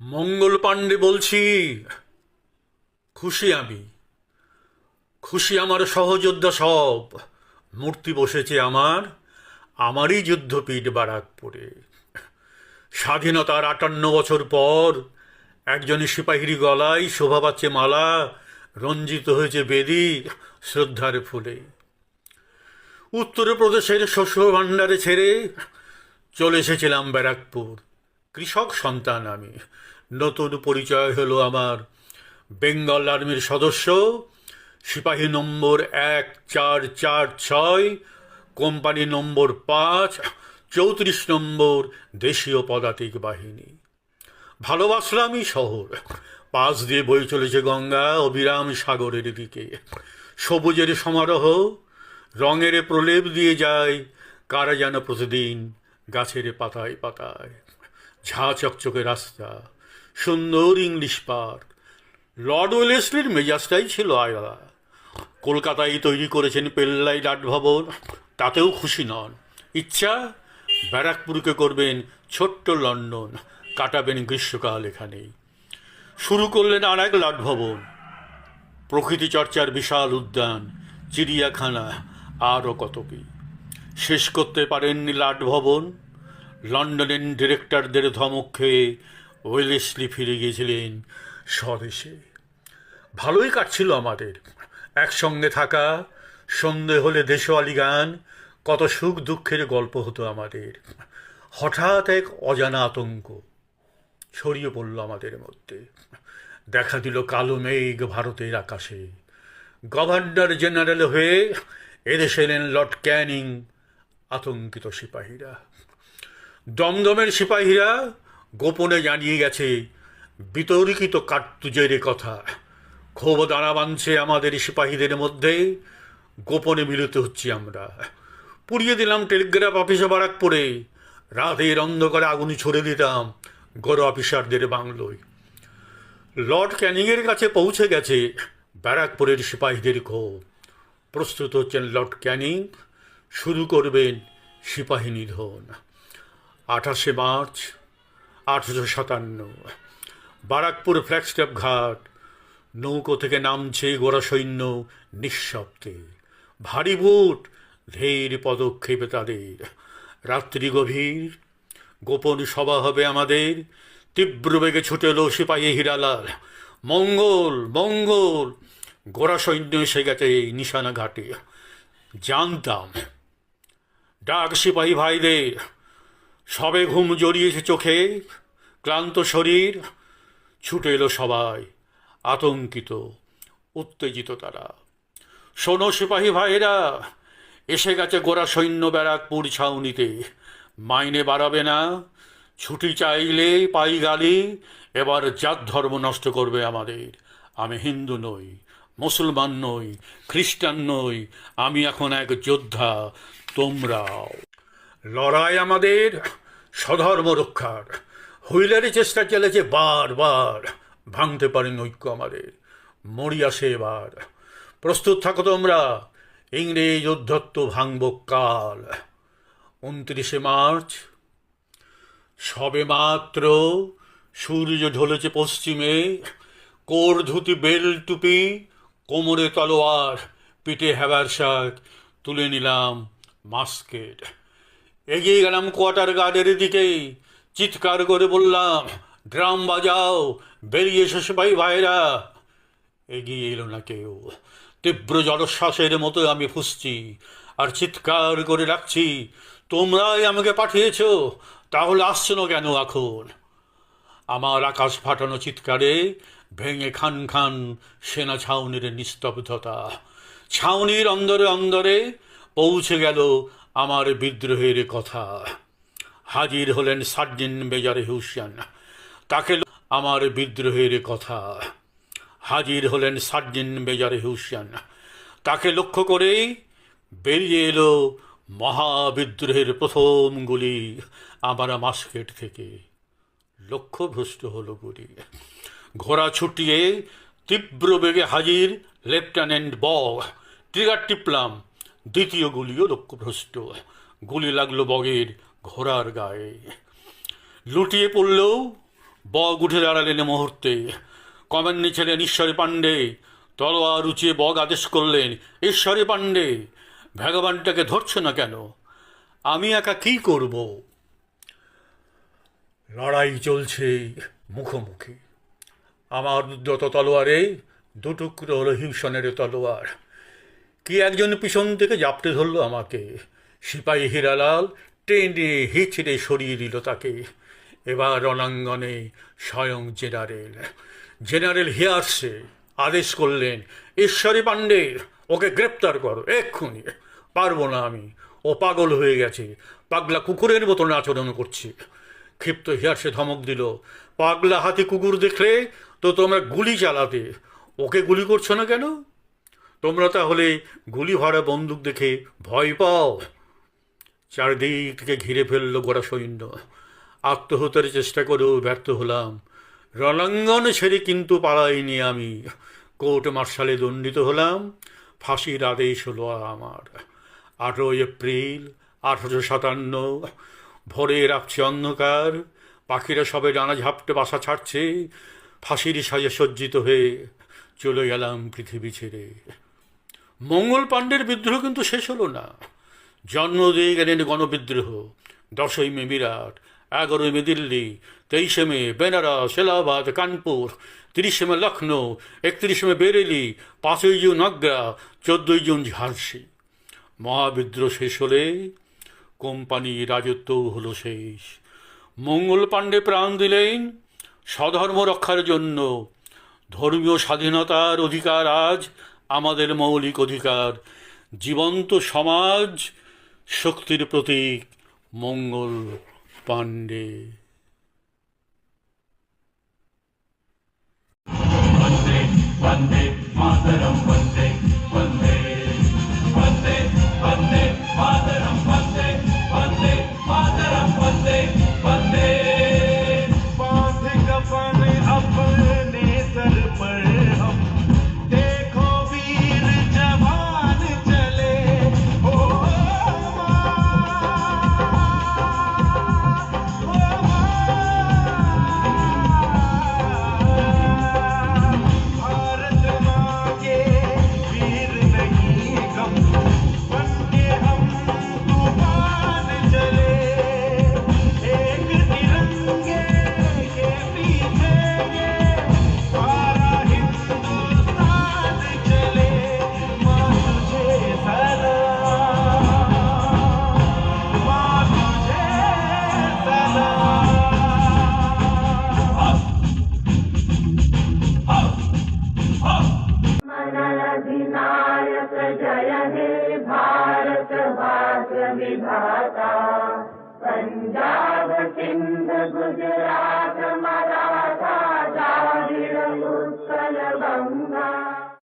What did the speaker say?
মঙ্গল পাণ্ডে বলছি খুশি আমি খুশি আমার সহযোদ্ধা সব। মূর্তি বসেছে আমার, আমারই যুদ্ধপীঠ বারাকপুরে। স্বাধীনতার আটান্ন বছর পর একজন সিপাহীর গলায় শোভা পাচ্ছে মালা রঞ্জিত হয়েছে বেদি শ্রদ্ধার ফুলে। উত্তরপ্রদেশের শস্য ভাণ্ডারে ছেড়ে চলে এসেছিলাম ব্যারাকপুর। কৃষক সন্তান আমি। নতুন পরিচয় হলো আমার বেঙ্গল আর্মির সদস্য। সিপাহী নম্বর এক চার চার ছয়, কোম্পানি নম্বর পাঁচ, চৌত্রিশ নম্বর দেশীয় পদাতিক বাহিনী। ভালোবাসলামই শহর। পাশ দিয়ে বয়ে চলেছে গঙ্গা অবিরাম সাগরের দিকে। সবুজের সমারোহ রঙের প্রলেপ দিয়ে যায়, কারা যেন প্রতিদিন গাছের পাতায় পাতায়, ঝা চকচকে রাস্তা, সুন্দর ইংলিশ পার্ক। লর্ড ওয়েলেসলির মেজাজটাই ছিল আয়লা কলকাতায় তৈরি করেছেন পেল্লাই ডাট ভবন তাতেও খুশি নন। ইচ্ছা, ব্যারাকপুরকে করবেন ছোট্ট লন্ডন, কাটাবেন গ্রীষ্মকাল এখানেই শুরু করলেন আর এক লাট ভবন প্রকৃতি চর্চার বিশাল উদ্যান, চিড়িয়াখানা আরও কত কি? শেষ করতে পারেননি লাট ভবন। লন্ডনের ডিরেক্টরদের ধমক খেয়ে ওয়েলেসলি ফিরে গিয়েছিলেন স্বদেশে। ভালোই কাটছিল আমাদের। একসঙ্গে থাকা, সন্ধে হলে দেশওয়ালি গান, কত সুখ দুঃখের গল্প হতো আমাদের। হঠাৎ এক অজানা আতঙ্ক ছড়িয়ে পড়ল আমাদের মধ্যে। দেখা দিল কালো মেঘ ভারতের আকাশে। গভর্নর জেনারেল হয়ে এদেশে এলেন লর্ড ক্যানিং, আতঙ্কিত সিপাহীরা। দমদমের সিপাহীরা গোপনে জানিয়ে গেছে, বিতর্কিত কার্তুজের কথা। ক্ষোভ দাঁড়া বাঁধছে আমাদের সিপাহীদের মধ্যে, গোপনে মিলিত হচ্ছি আমরা। পুড়িয়ে দিলাম টেলিগ্রাফ অফিসে বারাকপুরে। রাতের অন্ধকারে আগুন ছড়ে দিতাম গড় অফিসারদের বাংলোয়। লর্ড ক্যানিংয়ের কাছে পৌঁছে গেছে ব্যারাকপুরের সিপাহীদের ক্ষোভ। প্রস্তুত হচ্ছেন লর্ড ক্যানিং, শুরু করবেন সিপাহী নিধন। আঠাশে মার্চ, আঠারোশো সাতান্ন। বারাকপুর ফ্ল্যাগস্টপ ঘাট, নৌকো থেকে নামছে গোড়া সৈন্য নিঃশব্দে। ভারী বুট, ধীর পদক্ষেপে তাদের। রাত্রি গভীর, গোপন সভা হবে আমাদের। তীব্র বেগে ছুটে এলো সিপাহী হিরালাল। মঙ্গল মঙ্গল! গোড়া সৈন্য এসে গেছে এই নিশানা ঘাটে। জানতাম। ডাক সিপাহী ভাইদের, সবে ঘুম জড়িয়েছে চোখে, ক্লান্ত শরীর, ছুটে এলো সবাই, আতঙ্কিত, উত্তেজিত তারা। শোনো সিপাহী ভাইয়েরা, এসে গেছে গোড়া সৈন্য ব্যারাকপুর ছাউনিতে। মাইনে বাড়াবে না, ছুটি চাইলে পাই গালি এবার জাত ধর্ম নষ্ট করবে আমাদের। আমি হিন্দু নই মুসলমান নই, খ্রিস্টান নই, আমি এখন এক যোদ্ধা, তোমরাও। লড়াই আমাদের স্বধর্ম রক্ষার। হুইলারি চেষ্টা চলেছে বারবার। ভাঙতে পারেন ঐক্য আমাদের। মরি আসে এবার। প্রস্তুত থাকো তোমরা, ইংরেজ উদ্ধত্ত ভাঙব কাল। উনত্রিশে মার্চ, সবে মাত্র সূর্য ঢলেছে পশ্চিমে, কোর ধুতি বেল টুপি কোমরে তলোয়ার, পিঠে হেবার শাক তুলে নিলাম মাস্কেট। এগিয়ে গেলাম কোয়ার্টার গার্ডের দিকে চিৎকার করে বললাম, ড্রাম বাজাও, বেরিয়ে এসো সিপাহী ভাইরা। এগিয়ে এলো না কেউ। তীব্র জলশ্বাসের মতো আমি ফুসছি আর চিৎকার করে রাখছি তোমরাই আমাকে পাঠিয়েছ, তাহলে আসছো না কেন এখন? আমার আকাশ ফাটানো চিৎকারে ভেঙে খান খান সেনা ছাউনির নিস্তব্ধতা। ছাউনির অন্দরে অন্দরে পৌঁছে গেল আমার বিদ্রোহের কথা। হাজির হলেন সার্জেন্ট মেজর হিউসিয়ান তাকে আমার বিদ্রোহের কথা। হাজির হলেন সার্জেন্ট মেজর হিউসিয়ান তাকে লক্ষ্য করেই বেরিয়ে এলো মহাবিদ্রোহের প্রথম গুলি। আমার মাস্কেট থেকে লক্ষ্যভ্রষ্ট হলো গুলি। ঘোড়া ছুটিয়ে তীব্র বেগে হাজির লেফটেন্যান্ট বগ ট্রিগার টিপলাম, দ্বিতীয় গুলিও লক্ষ্যভ্রষ্ট। গুলি লাগল বগের ঘোড়ার গায়ে। লুটিয়ে পড়লেও বগ উঠে দাঁড়ালেন মুহূর্তে। কমেন্নি ছিলেন ঈশ্বরী পাণ্ডে। তলোয়ার উঁচিয়ে বগ আদেশ করলেন, ঈশ্বরী পাণ্ডে, ভগবানটাকে ধরছ না কেন? আমি একা কি করব? লড়াই চলছে মুখোমুখি। আমার উদ্যত তলোয়ারে, দুটুকরো হলো হিমসনের তলোয়ার। কি একজন পিছন থেকে জাপটে ধরলো আমাকে? সিপাহী হীরালাল টেনে হিচড়ে সরিয়ে দিল তাকে। এবার রণাঙ্গনে স্বয়ং জেনারেল। জেনারেল হিয়ার্সে আদেশ করলেন, ঈশ্বরী পাণ্ডে ওকে গ্রেপ্তার করো, এক্ষুনি। পারব না আমি। ও পাগল হয়ে গেছে। পাগলা কুকুরের মতন আচরণ করছে। ক্ষিপ্ত হিয়ার্সে ধমক দিল, পাগলা হাতি কুকুর দেখলে তো তোমরা গুলি চালাতে। ওকে গুলি করছ না কেন? তোমরা তাহলে গুলি ভরা বন্দুক দেখে ভয় পাও। চারদিক থেকে ঘিরে ফেলল গোড়া সৈন্য। আত্মহত্যার চেষ্টা করেও ব্যর্থ হলাম। রণাঙ্গন ছেড়ে কিন্তু পালাইনি আমি। কোর্ট মার্শালে দণ্ডিত হলাম। ফাঁসির আদেশ হলো আমার। আঠেরোই এপ্রিল, আঠারোশো সাতান্ন ভোরের আপছে অন্ধকার, পাখিরা সবে ডানা ঝাপটে বাসা ছাড়ছে, ফাঁসির সাজে সজ্জিত হয়ে চলে গেলাম পৃথিবী ছেড়ে। মঙ্গল পাণ্ডের বিদ্রোহ কিন্তু শেষ হলো না। জন্ম দিয়ে গেলেন গণবিদ্রোহ। দশই মে বিরাট, এগারোই মে দিল্লি, তেইশে মে বেনারস, এলাহাবাদ, কানপুর, তিরিশে মে লখনৌ একত্রিশে মে বেরেলি, পাঁচই জুন আগ্রা, চোদ্দই জুন ঝাঁসি। মহাবিদ্রোহ শেষ হলে কোম্পানি রাজত্বও হলো শেষ। মঙ্গল পাণ্ডে প্রাণ দিলেন স্বধর্ম রক্ষার জন্য। ধর্মীয় স্বাধীনতার অধিকার আজ আমাদের মৌলিক অধিকার। জীবন্ত সমাজ শক্তির প্রতীক মঙ্গল পাণ্ডে। मनरधिनायक जय हे भारत भाग्य विधाता। पंजाब